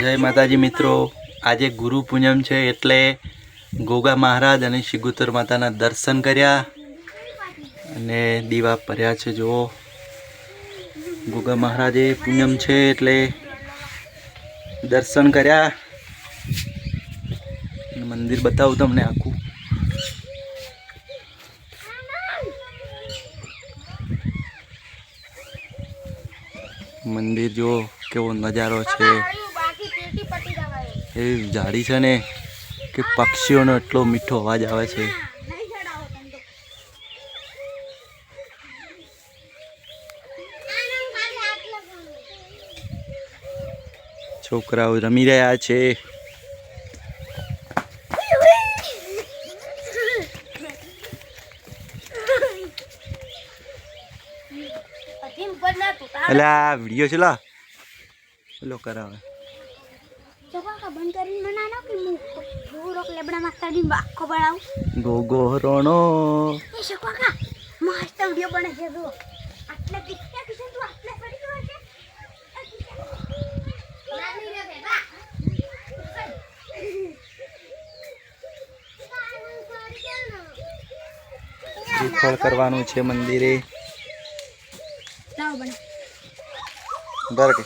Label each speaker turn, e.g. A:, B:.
A: જય માતાજી મિત્રો. આજે ગુરુ પૂનમ છે એટલે ગોગા મહારાજ અને શિગુતર માતાના દર્શન કર્યા અને દીવા પર્યા છે. જુઓ, ગોગા મહારાજે પૂનમ છે એટલે દર્શન કર્યા. મંદિર બતાવું તમને આખું. મંદિર જો કેવો નજારો છે. એવી જાડી છે ને કે પક્ષીઓનો એટલો મીઠો અવાજ આવે છે. છોકરાઓ રમી રહ્યા છે. એટલે આ વીડિયો છે લો કરાવે.
B: બંધ કરીને બનાવો કે હું થોડોક લેબડામાં કાઢીને આખો બનાવું.
A: ગોગો હરણો
B: એ શકોકા મસ્ત વિડિયો બને છે જો આટલે તું પડી છે. નાની રે બેટા.
A: શ્રીફળ કરવાનું છે મંદિરે.
B: લાવ બને
A: બર કે